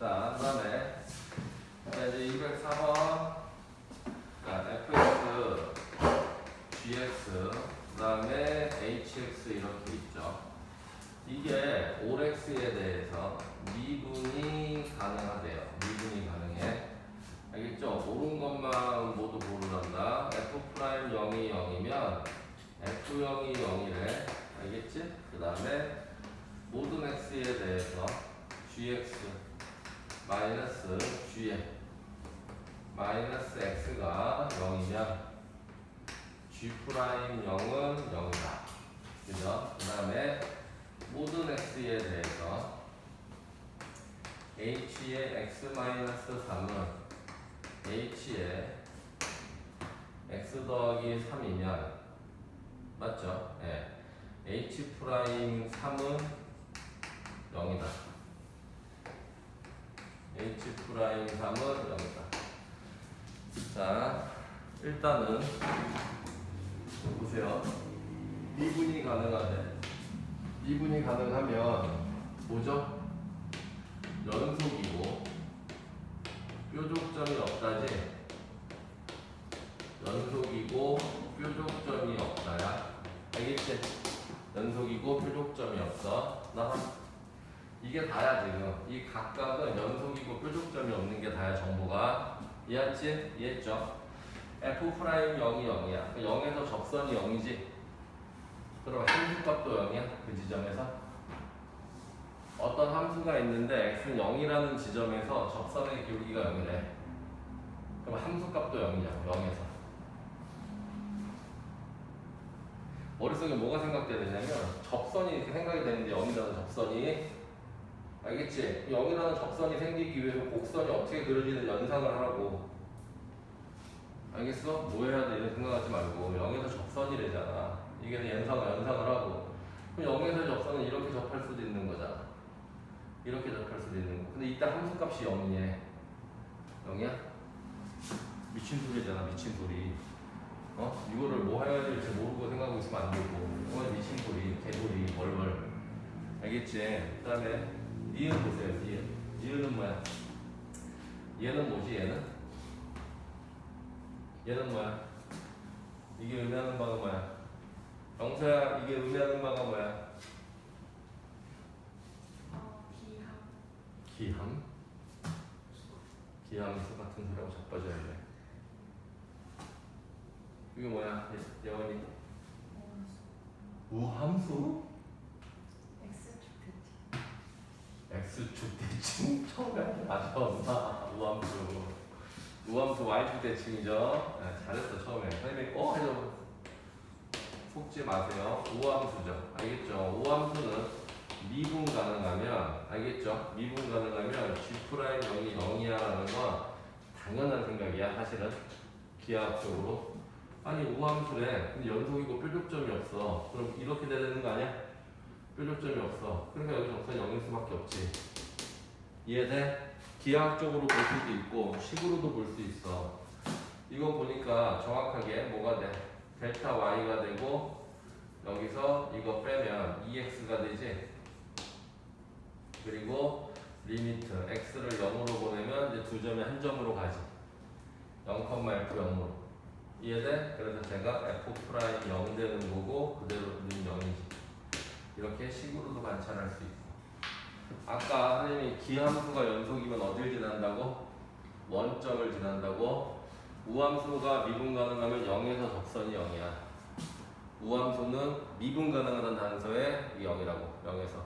자, 그 다음에 자, 이제 204번 자, fx, gx, 그 다음에 hx 이렇게 있죠. 이게 5x에 대해서 미분이 가능하대요. 미분이 가능해. 알겠죠? 옳은 것만 모두 고르란다. f 프라임 0이 0이면 f 0이 0이래. 알겠지? 그 다음에 모든 x에 대해서 gx 마이너스 g에 마이너스 x가 0이면 g 프라임 0은 0이다. 그죠? 그 다음에 모든 x에 대해서 h의 x 마이너스 3은 h의 x 더하기 3이면 맞죠? 예. 프라임 3은 0이다. h 프라임 3은 0이다. 자, 일단은 보세요. 미분이 가능하대. 미분이 가능하면 뭐죠? 연속이고 뾰족점이 없다지. 연속이고 뾰족점이 없다야. 알겠지? 연속이고 뾰족점이 없어. 나 이게 다야 지금. 이 각각은 연속이고 뾰족점이 없는 게 다야 정보가. 이해했지? 이해했죠? f 프라임 0이 0이야. 0에서 접선이 0이지. 그럼 함수값도 0이야. 그 지점에서. 어떤 함수가 있는데 x는 0이라는 지점에서 접선의 기울기가 0이래. 그럼 함수값도 0이냐? 0에서. 머릿속에 뭐가 생각돼야 되냐면 접선이 이렇게 생각이 되는데 0이라는 접선이. 알겠지? 0이라는 접선이 생기기 위해서 곡선이 어떻게 그려지는 연상을 하라고. 알겠어? 뭐 해야 돼? 이런 생각하지 말고. 0에서 접선이래잖아. 이게 연상을 연상을 하고. 그럼 0에서 접선은 이렇게 접할 수도 있는 거잖아. 이렇게 접할 수도 있는 거. 근데 이따 함수값이 0이네. 0이야? 미친 소리잖아 미친 소리 어? 이거를 뭐 해야 될지 모르고 생각하고 있으면 안 되고 이건 미친 소리 개소리 벌벌 알겠지? 그 다음에 니은 보세요 니은 니은은 뭐야? 얘는 뭐지 얘는? 얘는 뭐야? 이게 의미하는 바가 뭐야? 영서야 이게 의미하는 바가 뭐야? 어, 비합. 기함? 기함수 같은 소리하고 자빠져야 돼 이게 뭐야? 예- 예원이 우함수? X축 대칭. 대칭 처음에 하지 마셨나? 우함수 우함수 Y축 대칭이죠 네, 잘했어 처음에 선생님이 어? 해서 속지 마세요 우함수죠 알겠죠? 우함수는 미분 가능하면 알겠죠? 미분 가능하면 G 프라임 0이 0이야 라는 건 당연한 생각이야 사실은 기하학적으로 아니 우함수래 근데 연속이고 뾰족점이 없어. 그럼 이렇게 돼야 되는 거 아니야? 뾰족점이 없어. 그러니까 여기 접선이 0일 수밖에 없지. 이해돼? 기하학적으로 볼 수도 있고 식으로도 볼 수 있어. 이거 보니까 정확하게 뭐가 돼? 델타 y가 되고 여기서 이거 빼면 2x가 되지? 그리고 리미트 x를 0으로 보내면 이제 두 점이 한 점으로 가지. 0,f 0으로 이해돼? 그래서 제가 f 프라임 0 되는 거고 그대로는 0이지 이렇게 식으로도 관찰할 수 있고 아까 선생님이 기함수가 연속이면 어딜 지난다고? 원점을 지난다고? 우함수가 미분 가능하면 0에서 접선이 0이야 우함수는 미분 가능하다는 단서에 0이라고 0에서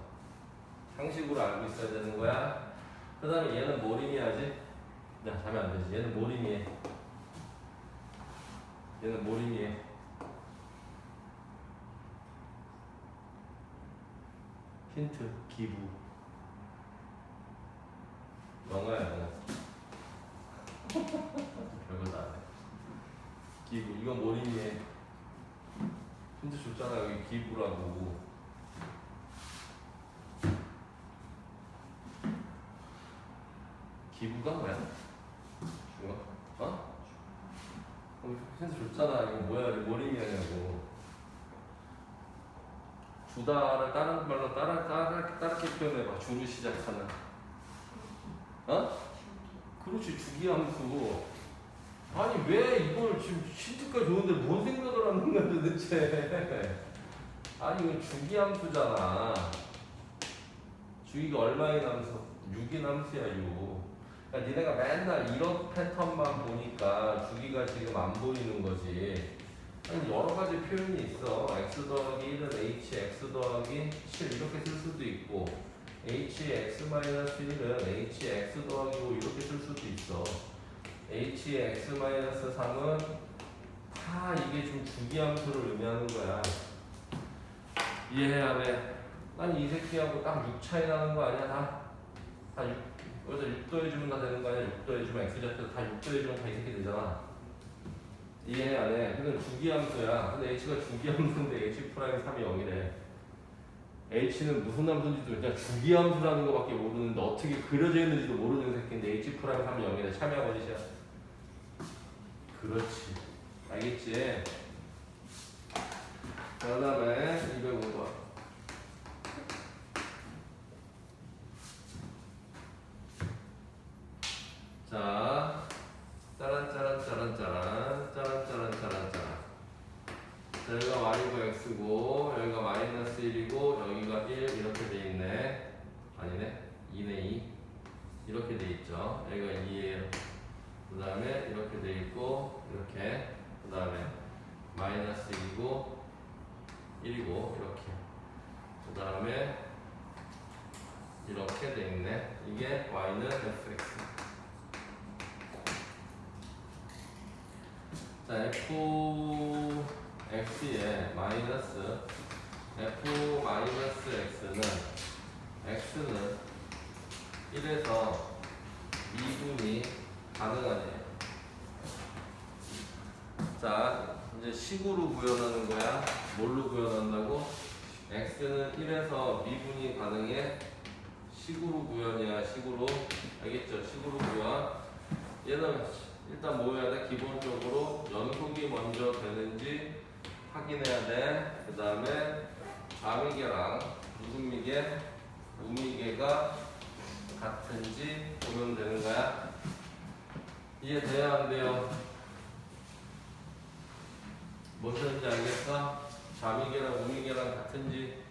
상식으로 알고 있어야 되는 거야 그 다음에 얘는 뭘 의미하지? 야 자면 안 되지 얘는 뭘 의미해? 얘는 뭘 의미해? 힌트 기부 영어야 영어 별거 다안해 기부 이건 뭘 의미해 힌트 줬잖아 여기 기부라고 기부가 뭐야? 중어? 어? 어, 힌트 줬잖아. 이거 뭐야 이거 뭘 의미하냐고. 주다를 다른 말로 따라 따라 따르게 표현해봐. 주로 시작하는. 어? 그렇지 주기 함수. 아니 왜 이걸 지금 신주가 좋은데 뭔 생각을 하는 거야 도대체? 아니 이거 주기 함수잖아. 주기가 얼마의 함수? 6인 함수야 6 그러니까 니네가 맨날 이런 패턴만 보니까 주기가 지금 안 보이는 거지 아니 여러 가지 표현이 있어 x 더하기 1은 h x 더하기 7 이렇게 쓸 수도 있고 h x 마이너스 1은 h x 더하기 5 이렇게 쓸 수도 있어 h x 마이너스 3은 다 이게 좀 주기 함수를 의미하는 거야 이해해야 돼. 난이 새끼하고 딱 6 차이 나는 거 아니야 다? 다 6, 여기서 6 더해주면 다 되는 거 아니야? 6 더해주면 x제트 다6 더해주면 다 이 새끼 되잖아 이해해야 돼. 근데 주기함수야. 근데 h가 주기함수인데 h 프라임 3이 0이래. h는 무슨 함수인지도 그냥 주기함수라는 거밖에 모르는데 어떻게 그려져 있는지도 모르는 새끼인데 h 프라임 3이 0이래. 참여 거짓이야. 그렇지. 알겠지? 그 다음에 205번. 자, 짜란 짜란 짜란 짜란 짜란 짜란 짜란 짜란. 자, 여기가 y고 x고 여기가 마이너스 1이고 여기가 1 이렇게 돼 있네. 아니네. 2네 2. 이렇게 돼 있죠. 여기가 2예요. 그 다음에 이렇게 돼 있고 이렇게 그 다음에 마이너스 2고 1이고 이렇게 그 다음에 이렇게 돼 있네. 이게 y는 fx. 자, fx에 마이너스 f 마이너스 x는 x는 1에서 2분이 가능하네. 자, 이제 식으로 구현하는 거야. 뭘로 구현한다고? x는 1에서 미분이 가능해. 식으로 구현이야, 식으로. 알겠죠? 식으로 구현. 얘는 일단 뭐 해야 돼? 기본적으로 연속이 먼저 되는지 확인해야 돼. 그 다음에 좌미계랑 무슨 미계, 우미계가 같은지 보면 되는 거야. 이해돼야 안 돼요? 뭔 소리인지 알겠어? 좌미계랑 우미계랑 같은지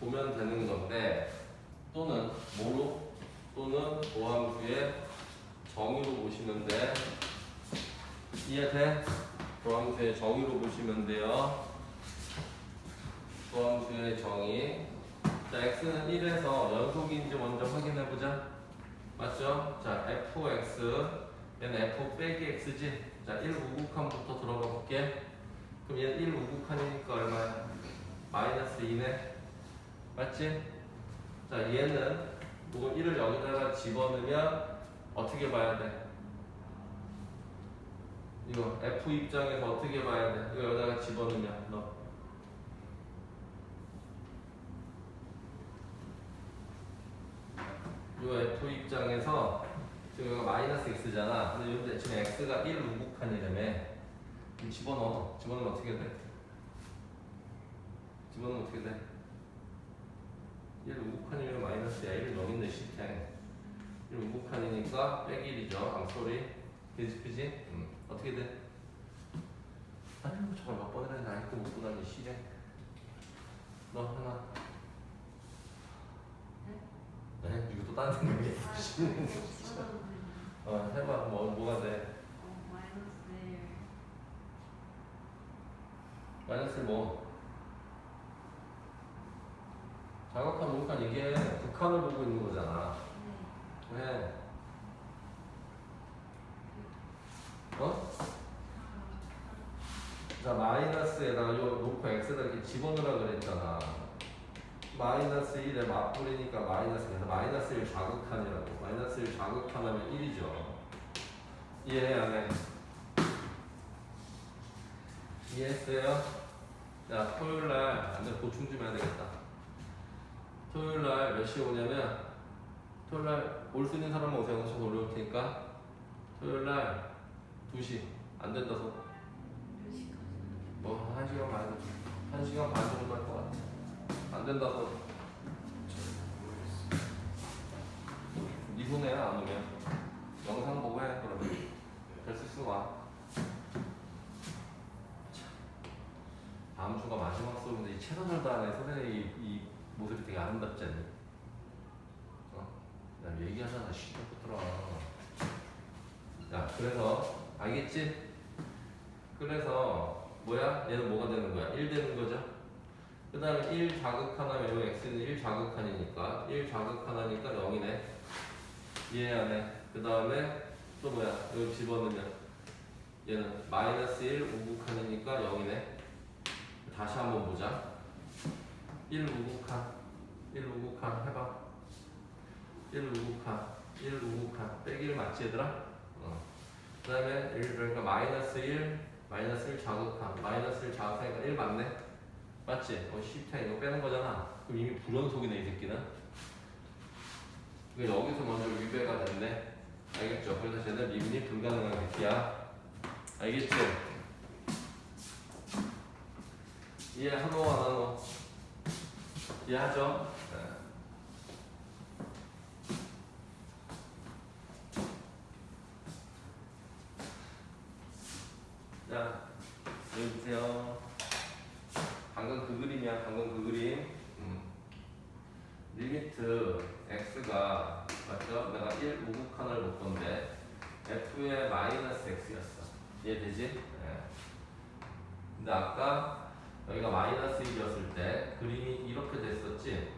보면 되는 건데 또는 뭐로? 또는 보함수의 정의로 보시면 돼. 이해돼? 보함수의 정의로 보시면 돼요. 보함수의 정의. 자, x는 1에서 연속인지 먼저 확인해 보자. 맞죠? 자, fx 얘는 f 빼기 x지. 자, 1 우극한부터 들어가 볼게. 그럼 얘는 1 우극한이니까 얼마야? 마이너스 2네. 맞지? 자, 얘는 이거 1을 여기다가 집어넣으면 어떻게 봐야 돼? 이거 f 입장에서 어떻게 봐야 돼? 이거 여기다가 집어넣으면 너. 이거 f 입장에서 지금 여기가 마이너스 x잖아. 근데 여기 지금 x가 1 우극한이라며. 그럼 집어넣어. 집어넣으면 어떻게 돼? 집어넣으면 어떻게 돼? 1 우극한이면 마이너스야. 1 여기 있는 시 탱. 1 우극한이니까 빼기 1이죠. 암소리. 그지 그지? 음. 어떻게 돼? 아이고 저걸 몇 번을 했나 아직도 못 보다니 시래. 너 하나. 네? 이거 또 다른 생각이야. 어 해봐. 뭐 뭐가 돼? 마이너스 뭐? 자각한 우극한 이게 극한을 보고 있는 거잖아. 왜? 어? 자 마이너스에다가 요 놓고 x에다 이렇게 집어넣으라 그랬잖아. 마이너스 1에 맞불이니까 마이너스 그래서 마이너스 1 자극한이라고. 마이너스 1 자극한하면 1이죠. 이해해 안 해? 이해했어요? 자 토요일날 안돼 보충 좀 해야 되겠다. 토요일날 몇 시에 오냐면 토요일날 올 수 있는 사람만 오세요. 저도 올려올 테니까 토요일 날 2시 안 된다서 뭐 1시간 반 1시간 반 정도 할 것 같아. 안 된다서 이손해야 안 오면 영상 보고 해 그러면 될수 있으면 와 참, 다음 주가 마지막 수업인데 이 최선을 다하는 선생의 이, 이 모습이 되게 아름답지 않니? 얘기하잖아. 시작부터라 야 그래서 알겠지? 그래서 뭐야? 얘는 뭐가 되는 거야? 1 되는 거죠? 그 다음에 1 자극 하나면 요 x는 1 자극 하나니까. 1 자극 하나니까 0이네. 이해하네 그 다음에 또 뭐야? 여기 집어넣으면 얘는 마이너스 1 우극한이니까 0이네. 다시 한번 보자. 1 우극한. 1 우극한 해봐 1 우극한 1 우극한 빼기 1 맞지 얘들아? 어. 그 다음에 1 그러니까 마이너스 1 마이너스 1 자극한 마이너스 1 자극하니까 1 맞네 맞지? 어, 10타 이거 빼는 거잖아. 그럼 이미 불연속이네, 이 새끼는. 그러니까 여기서 먼저 위배가 됐네. 알겠죠? 그래서 쟤는 미분이 불가능한 새끼야. 알겠지? 이해하노, 안 하노? 이해하죠? 네. 자, 여기 보세요. 방금 그 그림이야. 방금 그 그림. 음. 리미트 x가 맞죠? 내가 1 우극한을 볼 건데 f의 마이너스 x였어. 이해되지? 예. 근데 아까 여기가 마이너스 1이었을 때 그림이 이렇게 됐었지?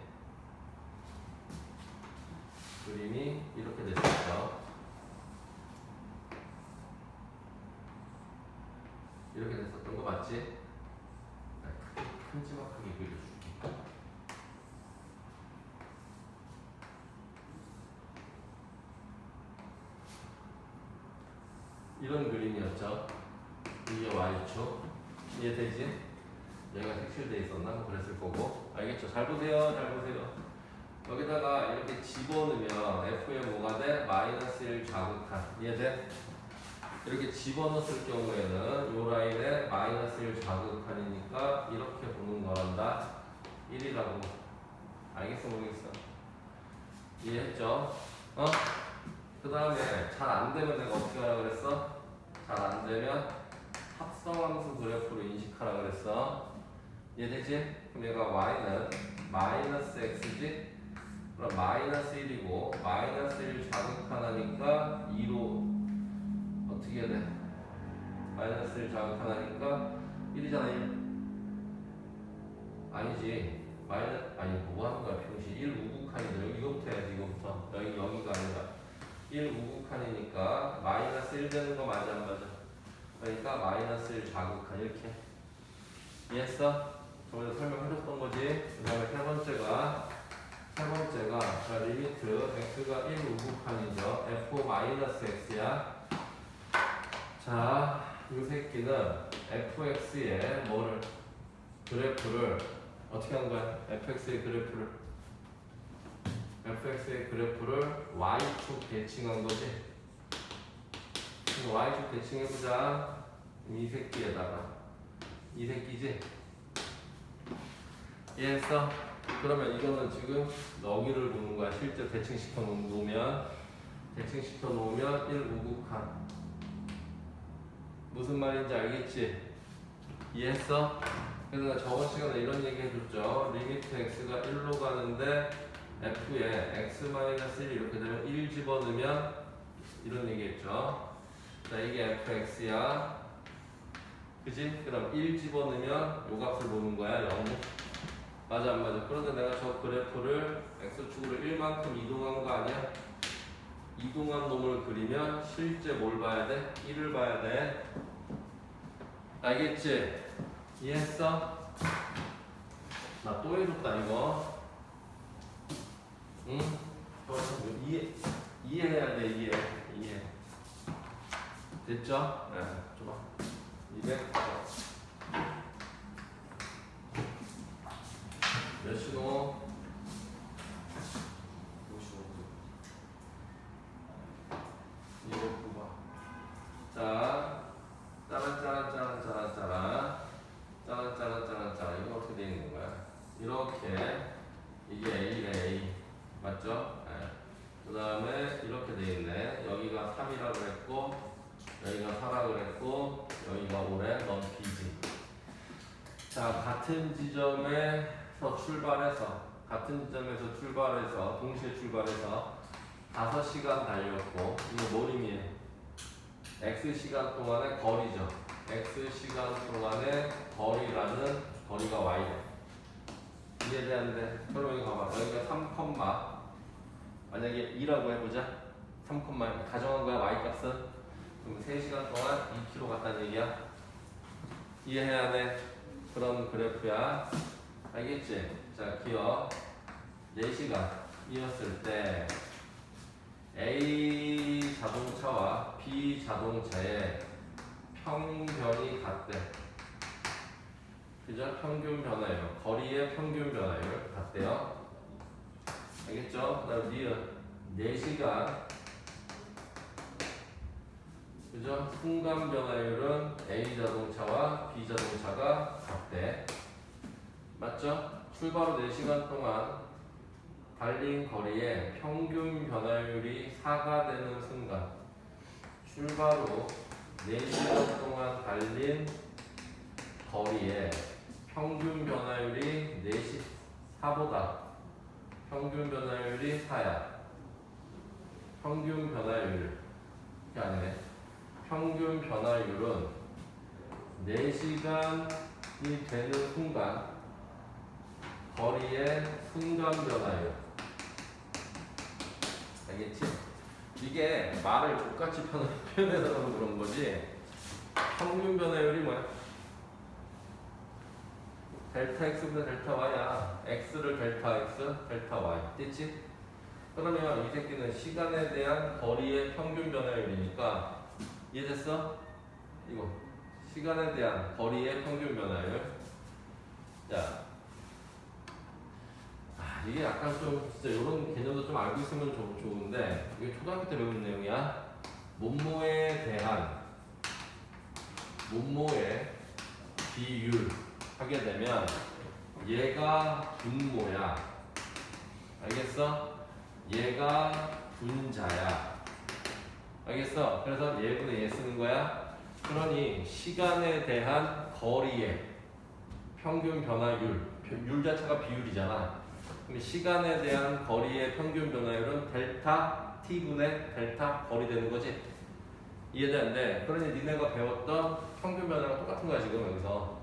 그림이 이렇게 됐었죠. 이렇게 됐었던 거 맞지? 네, 크게 큼지막하게 그려줄게. 이런 그림이었죠. 이게 y축. 이해되지? 여기가 색칠돼 있었나? 뭐 그랬을 거고. 알겠죠? 잘 보세요. 잘 보세요. 여기다가 이렇게 집어넣으면 f의 뭐가 돼? 마이너스 1 자극한. 이해돼? 이렇게 집어넣었을 경우에는 요 라인에 마이너스 1 자극한이니까 이렇게 보는 거란다. 1이라고. 알겠어 모르겠어? 이해했죠? 어? 그 다음에 잘 안 되면 내가 어떻게 하라 그랬어? 잘 안 되면 합성함수 그래프로 인식하라 그랬어. 이해되지? 그럼 얘가 y는 마이너스 x지? 그럼 마이너스 1이고 마이너스 1 자극 하나니까 2로 어떻게 해야 돼? 마이너스 1 자극 하나니까 1이잖아 1 아니지 마이너 아니 뭐 하는 거야 병신 1 우극한이다 여기 이거부터 해야지 이거부터 여기 여기가 아니라 1 우극한이니까 마이너스 1 되는 거 맞아 안 맞아? 그러니까 마이너스 1 자극한 이렇게 이해했어? 저번에 설명해줬던 거지 그 다음에 세 번째가 세 번째가 자 리미트 x가 1 우극한이죠 f 마이너스 x야 자, 이 새끼는 fx의 뭐를 그래프를 어떻게 한 거야? fx의 그래프를 fx의 그래프를 y축 대칭한 거지. y축 대칭해 보자. 이 새끼에다가 이 새끼지. 이해했어? 그러면 이거는 지금 여기를 보는 거야. 실제 대칭시켜 놓으면 대칭시켜 놓으면 1 우극한 무슨 말인지 알겠지? 이해했어? 그래서 저번 시간에 이런 얘기 해줬죠. 리미트 x가 1로 가는데 f에 x-1 이렇게 되면 1 집어넣으면 이런 얘기 했죠. 자, 이게 fx야. 그지? 그럼 1 집어넣으면 요 값을 보는 거야, 0. 맞아, 안 맞아? 그런데 내가 저 그래프를 x축으로 1만큼 이동한 거 아니야? 이동한 놈을 그리면 실제 뭘 봐야 돼? 1을 봐야 돼. 알겠지? 이해했어? 나 또 해줬다 이거. 응? 또 이해 이해해야 돼 이해 이해. 됐죠? 네. 줘봐. 200. 몇 신호? 55분. 209번. 자, 짜란짜란짜란짜란짜란. 짜란짜란짜란짜란. 이건 어떻게 되어 있는 거야? 이렇게. 이게 A래, A. 맞죠? 네. 그 다음에 이렇게 돼 있네. 여기가 3이라 그랬고, 여기가 4라 그랬고, 여기가 5래, 넌 B지. 자, 같은 지점에서 출발해서, 같은 지점에서 출발해서, 동시에 출발해서 5시간 달렸고, 이거 뭘 의미해? X 시간 동안의 거리죠. X 시간 동안의 거리라는 거리가 Y다. 이해되는데 그럼 여기 봐봐. 여기가 3, 만약에 2라고 해보자. 3, 가정한 거야? Y 값은? 그럼 3시간 동안 2km 갔다는 얘기야. 이해해야 돼. 그런 그래프야. 알겠지? 자 기억 4시간 이었을 때 A 자동차와 B 자동차의 평변이 같대 그죠? 평균 변화율 거리의 평균 변화율 같대요 알겠죠? 그 다음 니은 4시간 그죠? 순간 변화율은 A 자동차와 B 자동차가 같대 맞죠? 출발 후 4시간 동안 달린 거리의 평균 변화율이 4가 되는 순간 출발 후 4시간 동안 달린 거리의 평균 변화율이 4시 4보다 평균 변화율이 4야. 평균 변화율. 이게 아니네. 평균 변화율은 4시간이 되는 순간 거리의 순간 변화율. 알겠지? 이게 말을 똑같이 편- 표현해서 그런 거지. 평균 변화율이 뭐야? 델타 x분의 델타 y야. X를 델타 x, 델타 y. 됐지? 그러면 이 새끼는 시간에 대한 거리의 평균 변화율이니까 이해됐어? 이거. 시간에 대한 거리의 평균 변화율. 자. 아, 이게 약간 좀 진짜 이런 개념도 좀 알고 있으면 좋, 좋은데 이게 초등학교 때 배운 내용이야. 몸무게에 대한 몸무게 비율 하게 되면 얘가 분모야. 알겠어? 얘가 분자야. 알겠어? 그래서 얘분의 얘 쓰는 거야? 그러니 시간에 대한 거리의 평균 변화율 율 자체가 비율이잖아. 그럼 시간에 대한 거리의 평균 변화율은 델타 t분의 델타 거리 되는 거지? 이해되는데? 그러니 니네가 배웠던 평균 변화가 똑같은 거야 지금 여기서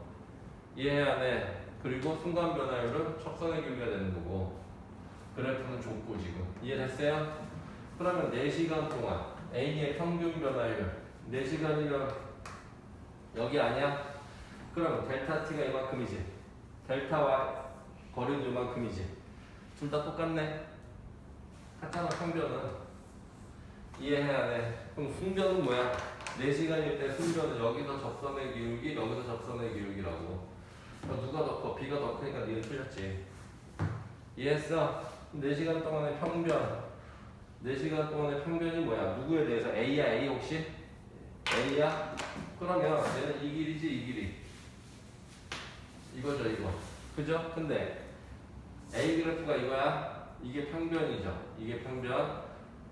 이해해야 돼 그리고 순간 변화율은 척선의 길이가 되는 거고. 그래프는 좁고 지금. 이해됐어요? 그러면 4시간 동안 A의 평균 변화율 4시간이면 여기 아니야? 그러면 델타 T가 이만큼이지. 델타 Y 거리는 이만큼이지. 둘 다 똑같네. 같잖아 평변은 이해해야 돼 그럼 순변은 뭐야? 4시간일 때 순변은 여기서 접선의 기울기 여기서 접선의 기울기라고 그럼 누가 더 커? B가 더 크니까 니는 틀렸지 이해했어? 4시간 동안의 평변 4시간 동안의 평균이 뭐야? 누구에 대해서? A야 A 혹시? A야? 그러면 얘는 이 길이지 이 길이 이거죠 이거 그죠? 근데 A 그래프가 이거야 이게 평변이죠 이게 평변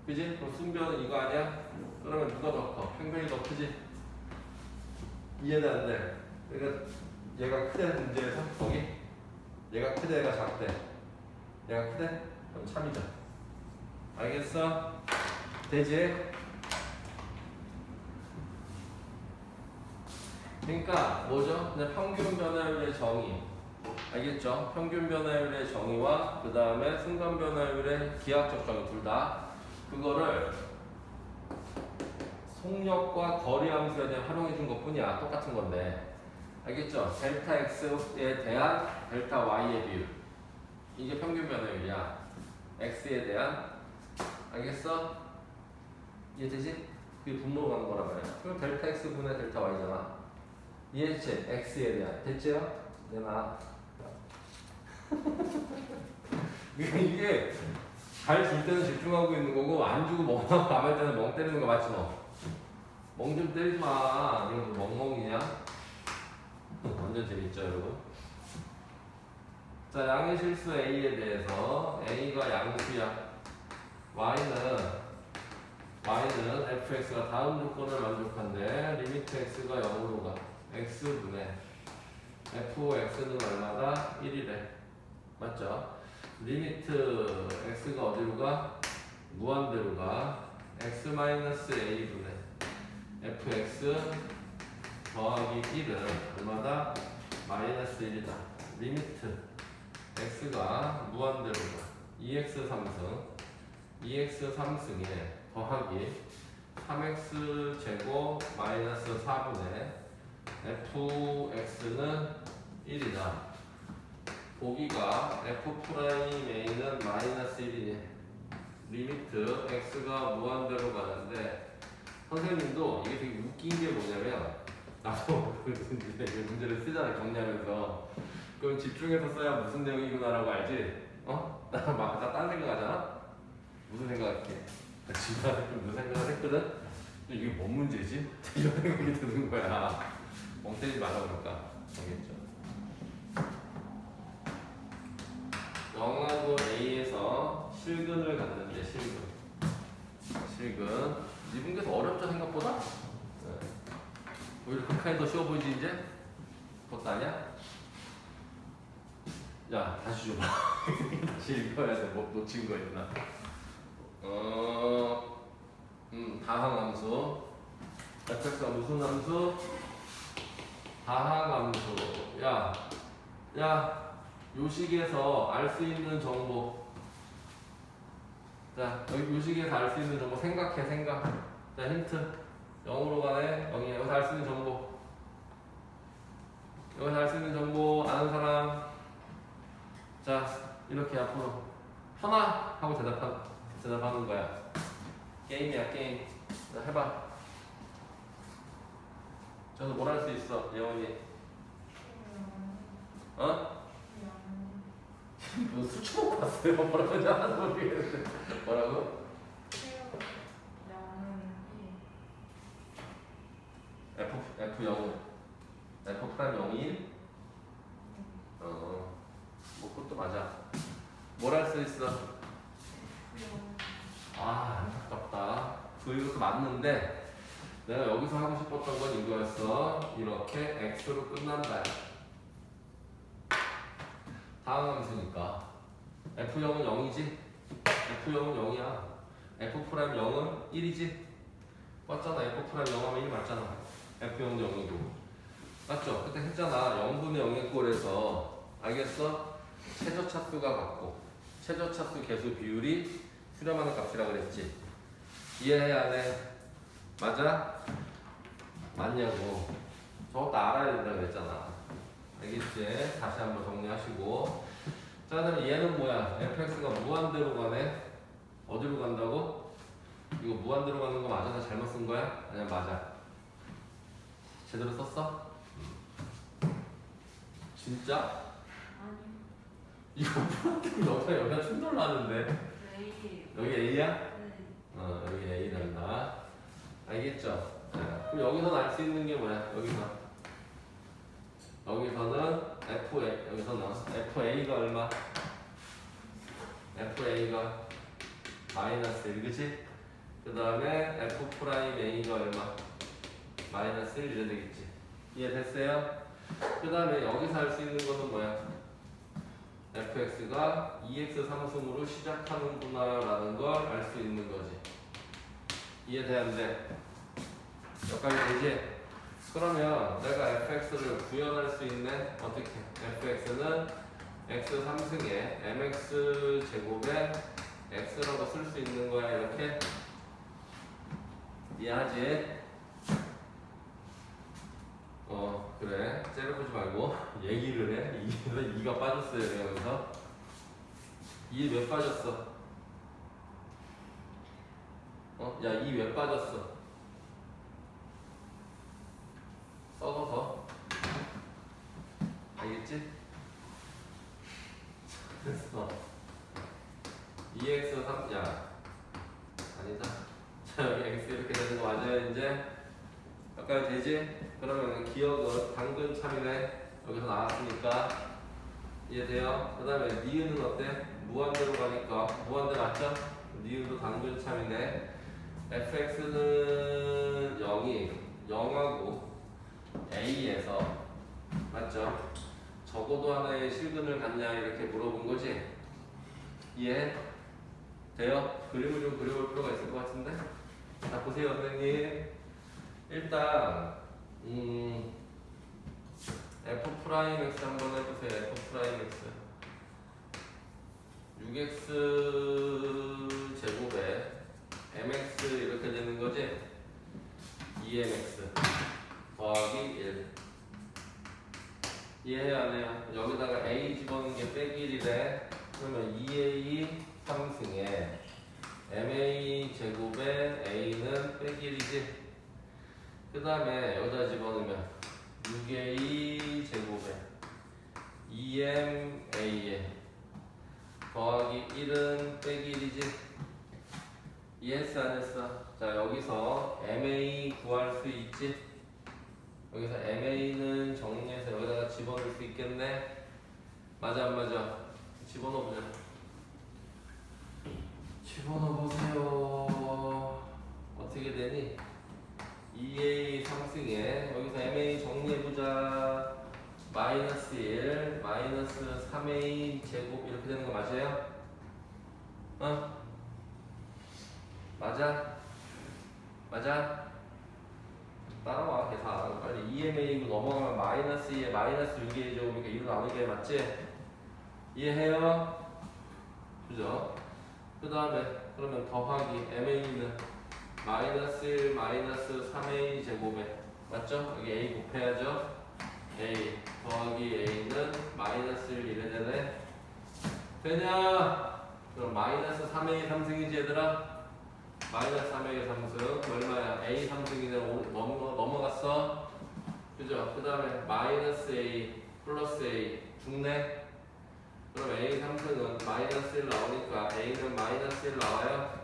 그지? 그럼 순변은 이거 아니야? 그러면 누가 더 커? 평변이 더 크지? 이해는 안 돼. 그러니까 얘가 크대 문제에서 거기 얘가 크대 얘가 작대 얘가 크대? 그럼 참이죠 알겠어? 되지? 그러니까 뭐죠? 그냥 평균 변화율의 정의 알겠죠? 평균 변화율의 정의와 그 다음에 순간 변화율의 기하학적 정의 둘 다 그거를 속력과 거리 함수에 대해 활용해 준 것뿐이야 똑같은 건데 알겠죠? 델타 x에 대한 델타 y의 비율 이게 평균 변화율이야 x에 대한 알겠어? 이해되지? 그게 분모로 가는 거란 말이야 그럼 델타 x분의 델타 y잖아 이해했지? x에 대한 됐지요? 내놔 이게 잘 줄 때는 집중하고 있는 거고 안 주고 멍하고 남을 때는 멍 때리는 거 맞지 너? 멍 좀 때리지 마뭐 멍멍이냐? 완전 재밌죠 여러분? 자 양의 실수 A에 대해서 A가 양수야 Y는 y는 fx가 다음 조건을 만족한데 리미트 x가 0으로 가 x분의 fx는 얼마다? 1이래 맞죠? 리미트 x가 어디로 가? 무한대로 가 x-a분의 fx 더하기 1은 얼마다? 마이너스 1이다. 리미트 x가 무한대로 가 2x 3승. 2x 3승에 더하기 3x 제곱 마이너스 4분의 fx는 1이다. 보기가 f 프라임 a는 마이너스 1이네. 리미트 x가 무한대로 가는데 선생님도 이게 되게 웃긴 게 뭐냐면 나도 이제 문제를 쓰잖아 정리하면서 그럼 집중해서 써야 무슨 내용이구나라고 알지? 어? 나막나딴 생각하잖아? 무슨 생각할게? 나 집안에 무슨 생각을 했거든? 근데 이게 뭔 문제지? 이런 생각이 드는 거야 멍 때리지 말라고 그럴까? 알겠죠? 영하고 A에서 실근을 갖는데 실근 실근 이 분께서 어렵죠 생각보다? 네. 오히려 극한이 더 쉬워 보이지 이제? 그것도 아니야? 야 다시 줘봐 다시 읽어야 돼뭐 놓친 거 있나 어... 음 다항함수 fx가 무슨 함수? 다항함수 야 야, 요 식에서 알 수 있는 정보. 자, 여기 요 식에서 알 수 있는 정보 생각해, 생각. 자, 힌트. 0으로 가네. 0이야. 여기서 알 수 있는 정보. 여기서 알 수 있는 정보 아는 사람. 자, 이렇게 앞으로. 현아! 하고 대답하, 대답하는 거야. 게임이야, 게임. 자, 해봐. 저도 뭘할 수 있어, 예원이. 어? 뭐술 처먹고 왔어요? 뭐라고 하지 모르겠는데 뭐라고? F, F0 F 프라임 0인? 어, 뭐 그것도 맞아. 뭘할수 있어? 아 안타깝다. 그 이것도 맞는데 내가 여기서 하고 싶었던 건 이거였어. 이렇게 X로 끝난다. 다음 함수니까. F0은 0이지? F0은 0이야. F 프라임 0은 1이지? 맞잖아. F 프라임 0 하면 1 맞잖아 F0도 0이고 맞죠? 그때 했잖아 0분의 0의 꼴에서 알겠어? 최저차수가 같고 최저차수 개수 비율이 수렴하는 값이라 그랬지 이해해 안 해? 맞아? 맞냐고 저것도 알아야 된다 그랬잖아 알겠지? 다시 한번 정리하시고 자 그다음에 얘는 뭐야? fx가 무한대로 가네 어디로 간다고? 이거 무한대로 가는 거 맞아? 나 잘못 쓴 거야? 아니야 맞아 제대로 썼어? 진짜? 이거 무한대로 여기가 여기가 충돌 나는데 여기 A야? 어 여기 A란다 알겠죠? 자, 그럼 여기서 알 수 있는 게 뭐야? 여기서 여기서는 FA 여기서는 FA가 얼마? FA가 마이너스 1 그치? 그 다음에 F 프라임 A가 얼마? 마이너스 1 이래 되겠지 이해됐어요? 그 다음에 여기서 할 수 있는 거는 뭐야? fx가 2x 상승으로 시작하는구나 라는 걸 알 수 있는 거지 돼? 여기까지 되지? 그러면 내가 fx를 구현할 수 있는 어떻게? fx는 x 3승에 mx 제곱에 x라고 쓸 수 있는 거야 이렇게 이해하지? 어 그래 째려보지 말고 얘기를 해 이는 이가 빠졌어요 이러면서 이 왜 빠졌어? 어? 야이 왜 빠졌어? 썩어서 알겠지? 됐어 2x 3야 아니다 자 여기 x 이렇게 되는 거 맞아요 이제 여기까지 되지? 그러면 기억은 당근 참이네 여기서 나왔으니까 이해돼요? 그 다음에 니은은 어때? 무한대로 가니까 무한대 맞죠? 니은도 당근 참이네 fx는 0이 0하고 a에서 맞죠? 적어도 하나의 실근을 갖냐 이렇게 물어본 거지? 이해? 돼요? 그림을 좀 그려볼 필요가 있을 것 같은데? 자 보세요 선생님 일단 음 f 프라임 x 한번 해보세요. F 프라임 x. 6x 제곱에 mx 이렇게 되는 거지? 2mx 더하기 1 이해해야 안 해요? 여기다가 a 집어넣은 게 빼기 1이래. 그러면 2a 3승에 ma 제곱에 a는 빼기 1이지 그 다음에 여기다 집어넣으면 6a 제곱에 2ma에 더하기 1은 빼기 1이지 이해했어 안 했어? 자 여기서 MA 구할 수 있지? 여기서 MA는 정리해서 여기다가 집어넣을 수 있겠네? 맞아 안 맞아? 집어넣어보자 집어넣어보세요 어떻게 되니? 2A 상승에 여기서 MA 정리해보자 마이너스 1 마이너스 3A 제곱 이렇게 되는 거 맞아요? 어? 맞아? 맞아? 따라와 계산 빨리 2MA로 넘어가면 마이너스 2에 마이너스 6의 제곱이니까 2로 나누게 맞지? 이해해요? 그죠? 그 다음에 그러면 더하기 MA는 마이너스 1 마이너스 3A 제곱에 맞죠? 여기 A 곱해야죠? A 더하기 A는 마이너스 1 이래 되네 되냐? 그럼 마이너스 3A 3승이지 얘들아? 마이너스 3A 3승 얼마야? A 3승이네 넘어, 넘어갔어 그죠? 그 다음에 마이너스 A 플러스 A 죽네 그럼 A 3승은 마이너스 1 나오니까 A는 마이너스 1 나와요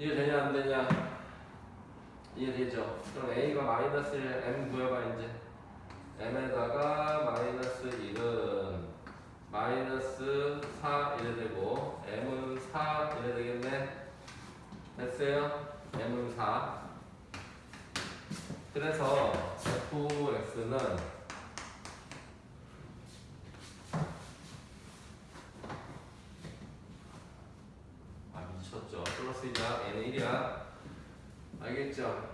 이해되냐 안 되냐? 이해되죠? 그럼 A가 마이너스 1 M 구해봐 이제 M에다가 마이너스 1은 마이너스 4 이래 되고 M은 4 이래 되겠네 됐어요? M은 4 그래서 fx는 N1이야. 알겠죠?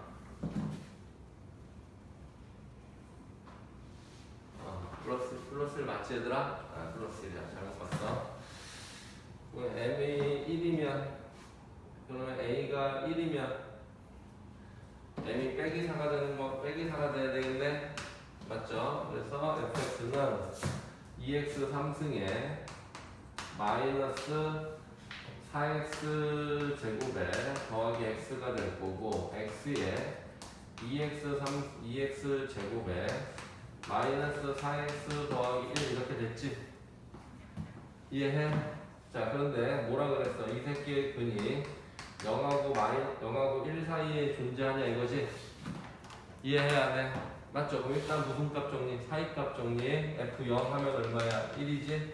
어, 플러스, 플러스를 맞지 얘들아? 아, 플러스야 잘못 봤어. 그럼 m이 1이면, 그러면 a가 1이면, m이 빼기 4가 되는 거, 빼기 4가 돼야 되겠네? 맞죠? 그래서 fx는 2x 3승에 마이너스 4x 제곱에 더하기 x가 될 거고 x에 2x 3 2x 제곱에 마이너스 4x 더하기 1 이렇게 됐지? 이해해? 자 그런데 뭐라 그랬어? 이 새끼의 근이 0하고 마이 0하고 1 사이에 존재하냐 이거지? 이해해야 돼? 맞죠? 그럼 일단 무슨 값 정리? 사이 값 정리 F0 하면 얼마야? 1이지?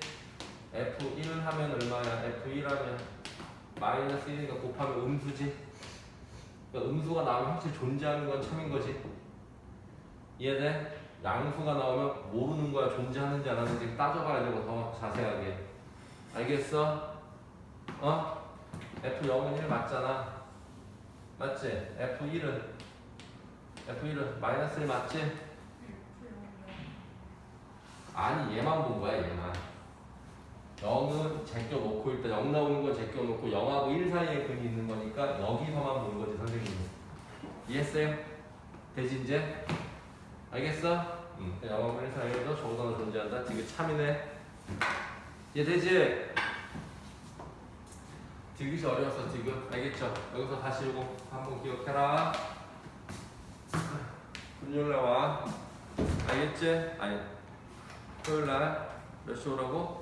F1 하면 얼마야? F1 하면 마이너스 1이니까 곱하면 음수지? 그러니까 음수가 나오면 확실히 존재하는 건 참인 거지? 이해돼? 양수가 나오면 모르는 거야 존재하는지 안 하는지 따져봐야 되고 더 자세하게 알겠어? 어? F0은 1 맞잖아 맞지? F1은 F1은 마이너스 1 맞지? 아니 얘만 본 거야 얘만 0은 제껴놓고 일단 0 나오는 건 제껴놓고 0하고 1 사이에 근이 있는 거니까 여기서만 본 거지 선생님이 이해했어요? 되지 이제? 알겠어? 응 0하고 1 사이에도 저거도 존재한다 되게 참이네 이해되지? 디귿이 어려웠어 디귿 알겠죠? 여기서 다시 이거 한번 기억해라 금요일날 와 알겠지? 아니 토요일날 몇 시 오라고? 꺼